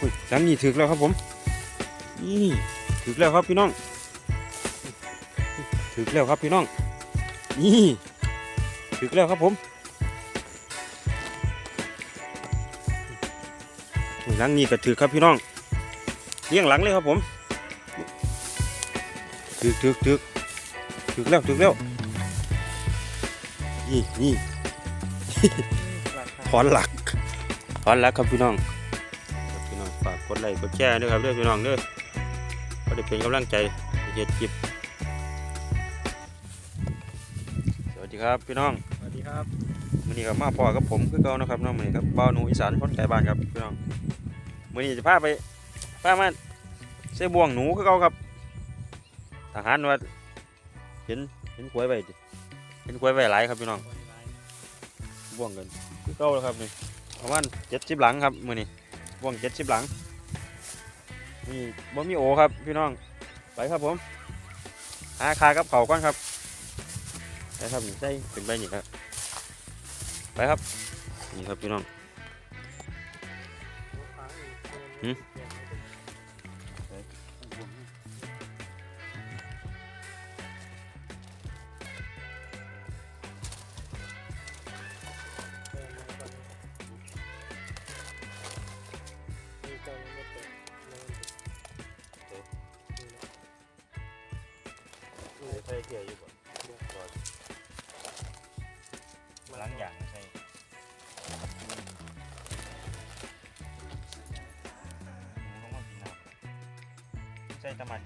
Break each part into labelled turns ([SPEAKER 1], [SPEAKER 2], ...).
[SPEAKER 1] อุ้ยหลังนี้ถึกแล้วครับผมนี่ถึกแล้วครับพี่น้องถึกแล้วครับพี่น้องนี่ถึกแล้วครับผมหลังนี้ก็ถึกครับพี่น้องเลี้ยงหลังเลยครับผมถึกถึกถึกถึกแล้วถึกแล้วนี่นี่ถอนหลักถอนหลักครับพี่น้อง ไลค์กดแชร์ด้วยครับเด้อพี่น้องเด้อก็ได้เป็นกำลังใจในเฮ็ดคลิปสวัสดีครับพี่น้อง
[SPEAKER 2] สวัสดีครับ
[SPEAKER 1] มื้อนี้ก็มาพอกับผมคือเก่านะครับเน้องมื้อนี้ครับบ่าวหนูอีสานคนไกลบ้านครับพี่น้องมื้อนี้จะพาไปพามาใส่บ่วงหนูคือเก่าครับทหารว่าเห็นเห็นกล้วยไว้ดิเห็นกล้วยไว้หลายครับพี่น้องบ่วงกันคือเก่าแล้วครับนี่ประมาณเจ็ดสิบหลังครับมือนี้บ่วงเจ็ดสิบหลัง นี่บ่มีโอครับพี่น้องไปครับผมหาคากับเขาก่อนครับไปครับนี่ใส่ถึงไปนี่ครับไปครับนี่ครับพี่น้อง ใส่ตะมั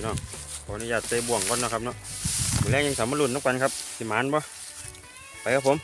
[SPEAKER 1] พี่น้องขออนุญาตเตะบ่วงก่อนนะครับเนาะมือแรกยังสามารถลุ้นนักกันครับสิมานปะไปครับผม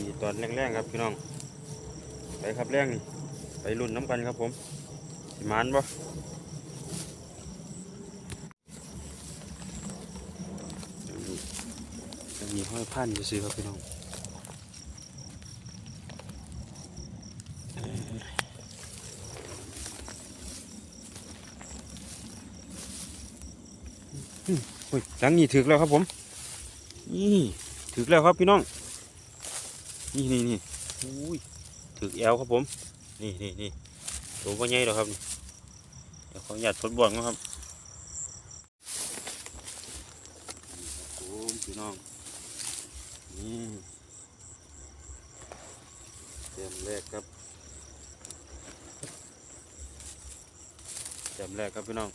[SPEAKER 1] ีตอนแรกๆครับพี่น้อง ไปครับแรงนี่ไปลุ้นน้ำกันครับผมสิมานปะจะมีห้อยพันซื้อครับพี่น้องหลังนี้ถึกแล้วครับผม นี่ถึกแล้วครับพี่น้อง นี่นี่นี่อุ้ยถึกแอลครับผม นี่นี่นี่ตัวก็ใหญ่แล้วครับ เดี๋ยวขออนุญาตทดบ่วงนะครับโอ้พี่น้อง นี่เต็มแรกครับเต็มแรกครับพี่น้อง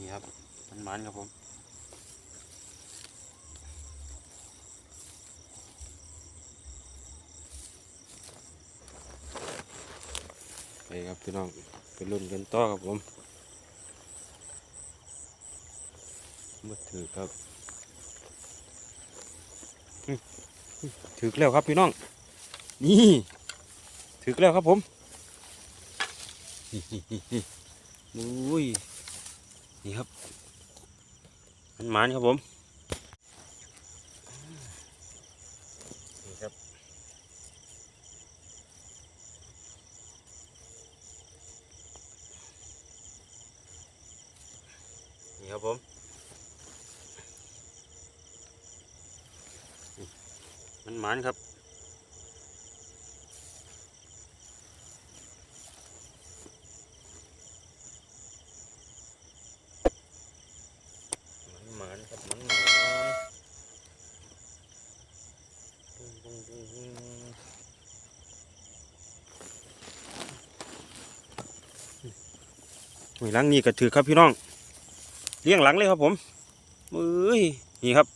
[SPEAKER 1] นี่ครับ มันครับผมไปครับพี่น้องไปรุ่นกันต่อครับผมบ่ถือครับถือแล้วครับพี่น้อง นี่ถือแล้วครับผมนี่อุ้ยนี่ครับ มันหมานครับผมนี่ครับนี่ครับผมนี่มันหมานครับ มันหมานครับมันหมานปุ้งปุ้งปุ้งปุ้ง หวยหลังนี่ก็ถือครับพี่น้อง เลี้ยงหลังเลยครับผมเอ้ยนี่ครับ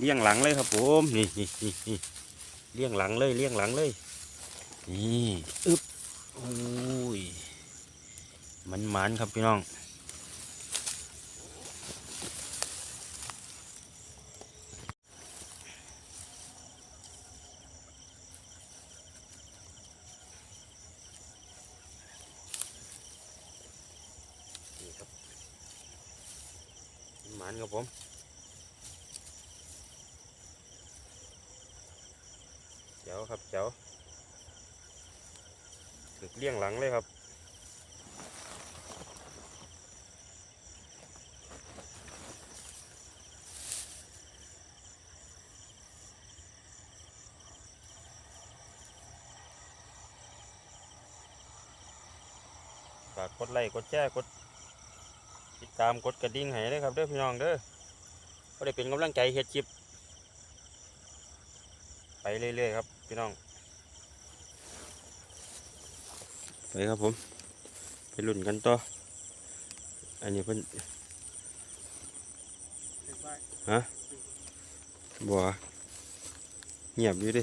[SPEAKER 1] เลี้ยงหลังเลยครับ ผมนี่นี่นี่นี่เลี้ยงหลังเลยเลี้ยงหลังเลยนี่อึ๊บโอ้ยมันหมานครับพี่น้อง นี่ครับหมานครับผมเจ๋วครับเจ๋วึกเลี้ยงหลังเลยครับฝากกดไลค์กดแชร์กดติดตามกดกระดิ่งให้เลยครับเด้อพี่น้องเด้อก็ได้เป็นกำลังใจเฮ็ดคลิปไปเรื่อยๆครับพี่น้อง ไปครับผม ไปลุ้นกันต่อ อันนี้เพิ่นบัวเงียบอยู่ดิ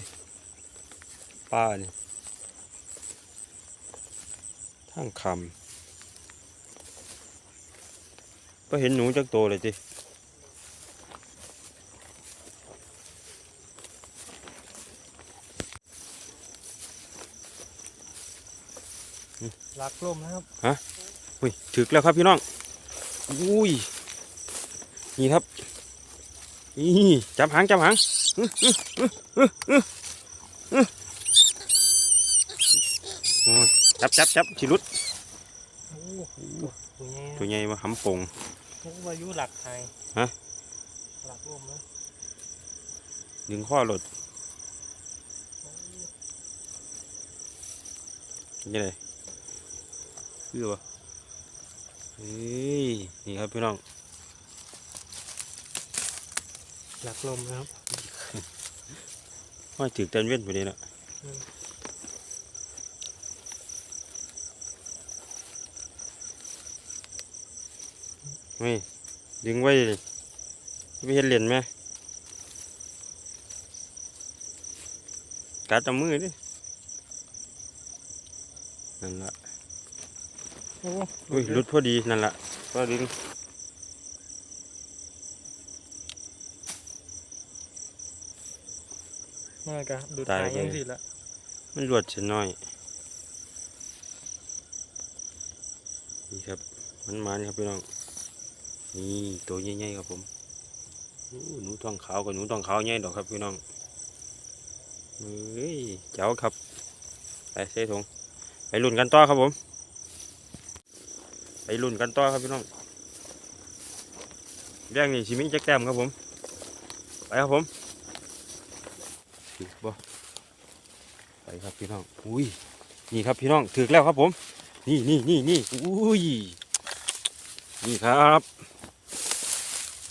[SPEAKER 1] ป้านี่ทางคำก็เห็นหนูจักโตวเลยจิ
[SPEAKER 2] ลักลมนะครับ
[SPEAKER 1] อุ้ยถึกแล้วครับพี่น้องอุ้ยนี่ครับนี่จับหางจับหางอื้ออื้ออื้ออื้ออื้อโอ้ยจับจับจับชิลุด
[SPEAKER 2] โอ้โหตัวใหญ่
[SPEAKER 1] ตัวใหญ่มาหำปง
[SPEAKER 2] พวกวายุหลักไทย
[SPEAKER 1] ฮะ
[SPEAKER 2] หลักลมนะ
[SPEAKER 1] ดึงข้อหลดยังไง คือวะเฮ้ย นี่ครับพี่น้อง
[SPEAKER 2] หลักลมนะครับ
[SPEAKER 1] ห้อยถือเต้นเว้นไปเลยนะ
[SPEAKER 2] อืม
[SPEAKER 1] ไม่ดึงไว้ดิไปเห็นเหรียญไหมกัดเอามือดินั่นละ
[SPEAKER 2] โอ้
[SPEAKER 1] อุ้ยหลุดพอดีนั่นละก็ดึง
[SPEAKER 2] น่ากะดูดหายยังสิละ
[SPEAKER 1] มันรวดเสียน้อย นี่ครับ มันมันครับพี่น้อง นี่ตัวใหญ่ๆครับผมอู้หนูทองขาวกับหนูทองขาวใหญ่ดอกครับพี่น้องเฮ้ยเจ้าครับ ไปเส่ถุงไปลุ่นกันต่อครับผม ไปลุ่นกันต่อครับพี่น้องเรื่องนี้ชิมิจักแต้มครับผม ไปครับผมถือบ่ไปครับพี่น้องอุ้ยนี่ครับพี่น้องถือแล้วครับผม นี่นี่นี่นี่อุ้ยนี่ครับ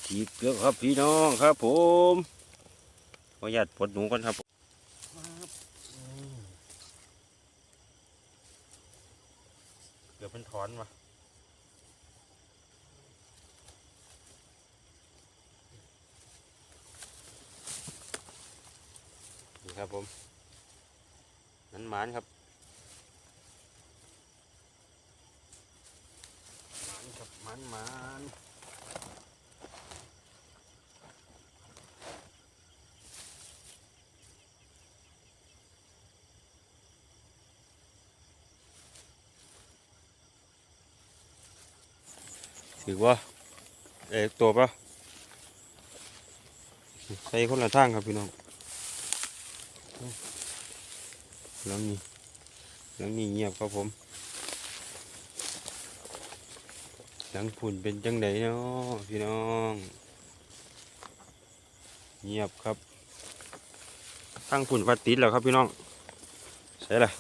[SPEAKER 1] ถีบแล้วครับพี่น้องครับ ผมขออนุญาตปลดหนูก่อนครับเดี๋ยวมันถอนมา ครับผมนั้นหมานครับหมานครับหมานหมานถือว่าเอกตัวปะใส่คนละทางครับพี่น้อง แล้วนี่แล้วนี่เงียบครับผม หลังผุ่นเป็นจังไดเนาะพี่น้อง เงียบครับทางผุ่นฟัดติดแล้วครับพี่น้องใช่ละ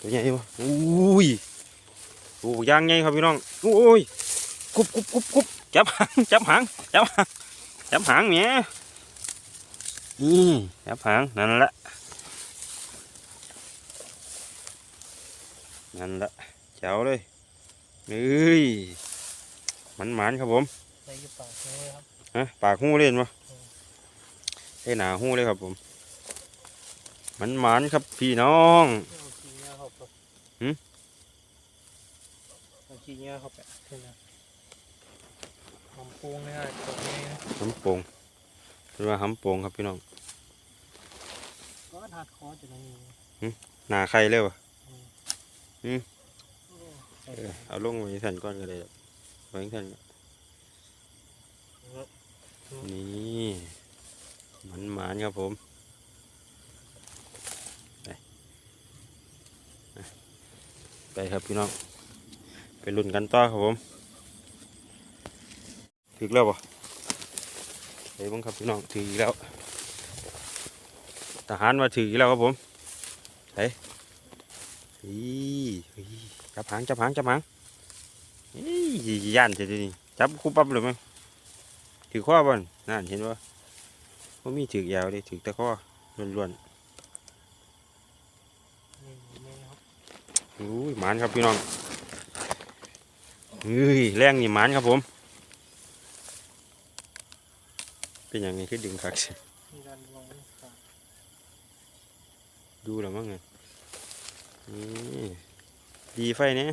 [SPEAKER 1] ตัวใหญ่ปะอุ้ยโอ้ยางไงครับพี่น้องโอ้ยกุบกุบกุบกุบจับหางจับหางจับหางจับหางเนี่ย นี่จับหางนั่นละนั่นละเจ้าเลยเอ้ยมันหมานครับผม
[SPEAKER 2] ใส่อยูปากเลยครับ
[SPEAKER 1] ฮะปากหูเล่นวะใช่หนาหูเลยครับผม มันหมานครับพี่น้อง
[SPEAKER 2] เอาขี้เงี้ยเข้าไป
[SPEAKER 1] หืม
[SPEAKER 2] เอาขี้เงี้ยเข้าไปใช่ไหมหอมปูงเลยฮะตรงนี้นะ
[SPEAKER 1] หำโปงเป็นว่าหำโปงครับพี่น้อง
[SPEAKER 2] ก็ถัดคอจะนั่นนี่
[SPEAKER 1] หนาใครเลยวะ
[SPEAKER 2] โอ้ใส่
[SPEAKER 1] เออเอาลงไว้แผ่นก้อนก็ได้ครับไว้แผ่นนี่มันหมานครับผมไปอะไปครับพี่น้องไปลุ้นกันต่อครับผมถึกแล้วปะไปบ้างครับพี่น้องถึกอีกแล้ว ทหารมาถึกอีกแล้วครับผมไปอีอีจับหางจับหางจับหางอีย่านเฉยๆนี่จับคู่ปั๊บเลยมั้ยถือข้อบ่นนั่นเห็นว่าว่มีถือยาวเลยถือต่ข้อล้วนๆอุ้ยหมานครับพี่น้องเฮ้ยแรงนี่หมานครับผม เป็นอย่างนี้คือดึงคัก
[SPEAKER 2] มีการลองขา
[SPEAKER 1] ดูแล้วมั้งไงนี่ดีไฟเนี่ย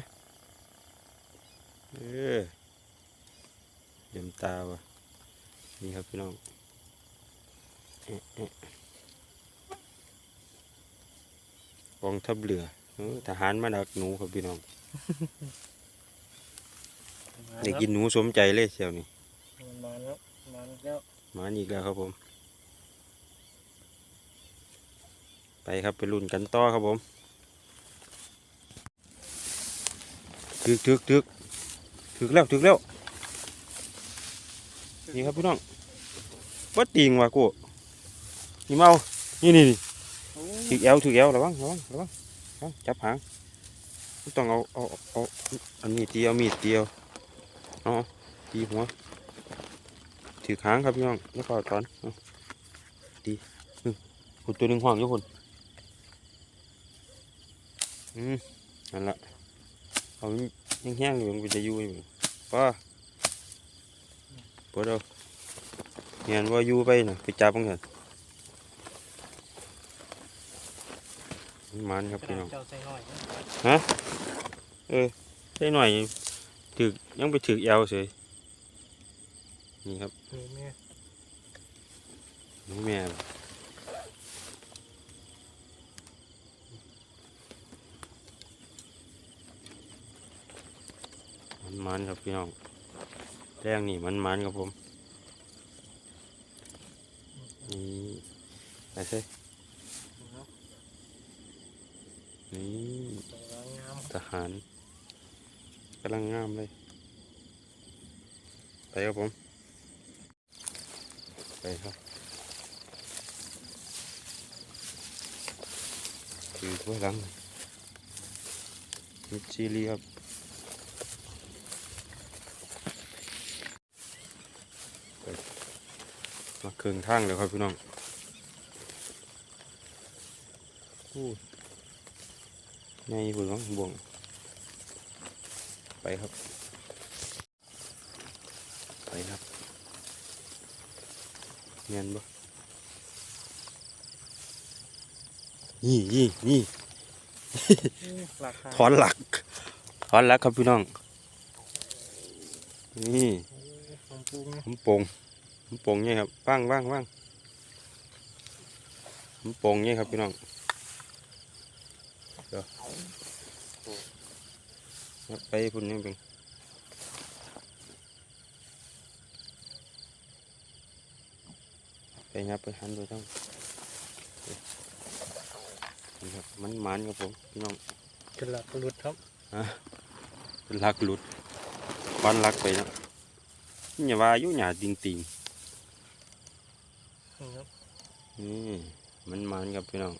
[SPEAKER 1] เออเยี่ยมตาว่ะนี่ครับพี่น้องเอ๊ะเอ๊ะกองทัพเรือเออทหารมาดักหนูครับพี่น้องได้กินหนูสมใจเลยเชียวนี่
[SPEAKER 2] มันมาแล้วมาแล้ว
[SPEAKER 1] มาอีกแล้วครับผม ไปครับไปลุ้นกันต่อครับผมถึกถึกถึกถึกแล้วถึกแล้วนี่ครับพี่น้องวัดติงว่ะกูนี่เมานี่นี่นี่ถึกเอวถึกเอวระวังระวังระวังระวังจับหางต้องเอาเอาเอาอันนี้ตีเอามีดตีเอาเอาตีหัวถือหางครับพี่น้องแล้วก็ตอนเอาตีอืมหุ่นตัวหนึ่งห่วงอยู่หุ่น อืมนั่นละเอาแห้งๆอยู่มันจะอยู่อยู่ป้าปวดเอาเห็นว่าอยู่ไปน่ะไปจับมันกันมันครับพี่น้อง
[SPEAKER 2] เจ้าใส่หน่อยนะ
[SPEAKER 1] ได้หน่อยถึกยังไปถึกเอวเฉยนี่ครับ
[SPEAKER 2] นี่แม่
[SPEAKER 1] น้องแม่ มันครับพี่น้องแรงนี่มันมันครับผมนี่ไปเซ่นี่ทหารกำลังงามเลยไปครับผมไปครับคือข้างหลังมิชิลีครับไปมา เครื่องทางเลยครับพี่น้องอู้ในหุ่นวังบ่วง ไปครับ ไปครับเงียนบ่นี่นี่นี่
[SPEAKER 2] ราคา
[SPEAKER 1] ถอนหลักถอนหลักครับพี่น้อง นี่
[SPEAKER 2] หอมปูงนะ
[SPEAKER 1] ผมโป่งผ มโป่งเนี่ยครับว่างว่างว่างผมโป่งเนี่ยครับพี่น้องเดี๋ยวยับไปพุ่นนี่เป็นไปยับไปหันไปทั้งนี่ครับมันหมันครับผมพี่น้อง
[SPEAKER 2] กระหลักหลุดครับ
[SPEAKER 1] เป็นลักหลุดควันลักไปเนาะอย่าว่าอยู่หยาติงติง
[SPEAKER 2] นี่ ครับ
[SPEAKER 1] นี่มันมันครับพี่น้อง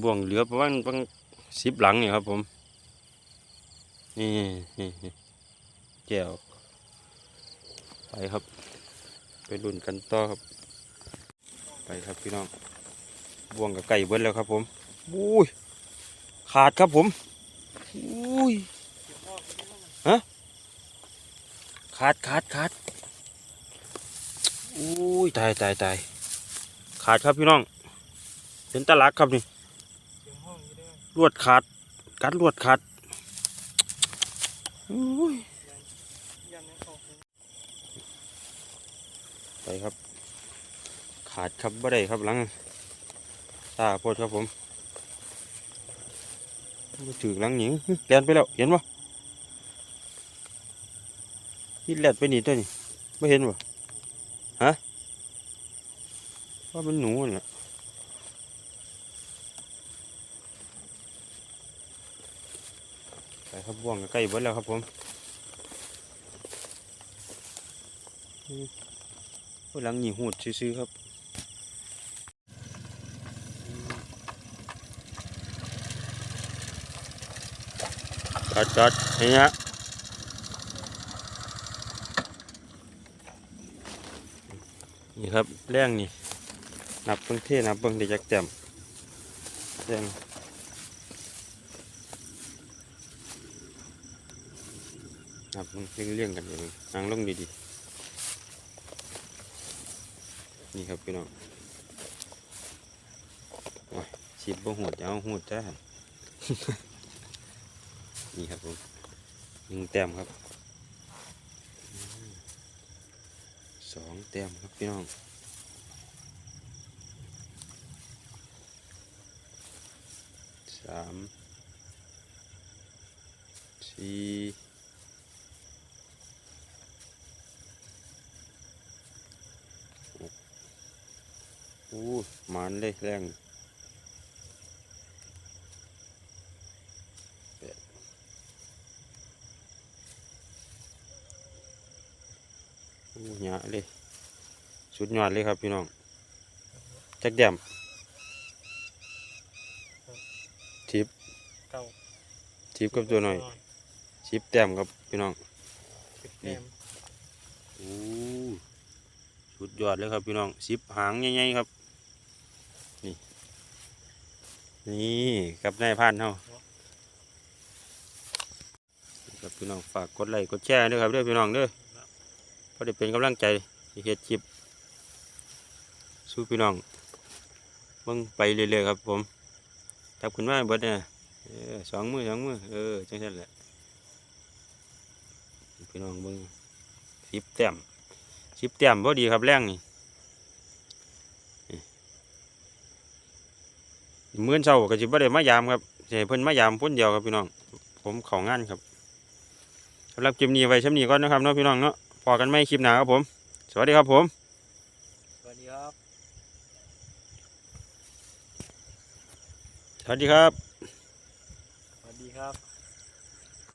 [SPEAKER 1] บ่วงเหลือประมาณประมาณสิบหลังนี่ครับผมนี่นี่แก้วไปครับ ไปรุ่นกันต่อครับ ไปครับพี่น้องบ่วงกับไก่เบิ้แล้วครับผมอุ้ยขาดครับผมอุ้ยขาดขาดขาดอุ้ยตายตายตายขาดครับพี่น้องเป็นตะลักครับนี่ลวดขาดกัดลวดขาดอุ้ยไปครับ ขาดครับบ่ได้ครับหลังตาโพดครับผมถือหลังหญิงแลนไปแล้วเห็นปะ นี่แลนไปนี่ตัวนี่ไม่เห็นปะฮะว่ามันหนูน่ะไปครับบ่วงใกล้เบิดแล้วครับผมอืมโอ้ยหลังหนีหูดซื้อครับจัดจัดนี่ฮะนี่ ครับแรงนี่นับเบิ่งเท่นับเบิ่งได้จักแต้มแรงนับเบิ่งเลี่ยงๆกันไปเบิ่งนั่งลงดีๆนี่ครับพี่น้องโอ้ยฉีบ่หูดจะเอาหูดจ้านี่ครับผมหนึ่งแต้มครับสองแต้มครับพี่น้อง สามสี่อู้หมันเลยแรงอู้หยาเลยสุดยอดเลยครับพี่น้องจักแดม
[SPEAKER 2] ก้า
[SPEAKER 1] ทิปกับตัวหน่อยชิปแต้มครับพี่น้อง
[SPEAKER 2] สิบแต้ม
[SPEAKER 1] โอ้สุดยอดเลยครับพี่น้องสิบหางใหญ่ๆครับนี่นี่กับนายพันเฮาครับพี่น้องฝากกดไลค์กดแชร์ด้วยครับเด้วยพี่น้องเด้อเพราะได้เป็นกำลังใจที่เฮ็ดคลิปสู้พี่น้องเบิ่งไปเรื่อยๆครับผมทับขึ้นมาให้เบิดเนี่ย เออสองมือสองมือเออจังซั่นแหละพี่น้องเบิ่งสิบแต้มสิบแต้มพอดีครับแรงนี่นี่มื้อเช้าก็สิบ่ได้มายามครับสิให้เพิ่นมายามพุ่นเดียวครับพี่น้อง ผมเข้างานครับสำหรับคลิปนี้ไว้ช่ำนี้ก่อนนะครับเนาะพี่น้องเนาะพอกันไม่คลิปหน้าครับผม สวัสดีครับผม
[SPEAKER 2] สวัสดีครับ
[SPEAKER 1] สวัสดีครับ
[SPEAKER 2] สวัสดี ครับ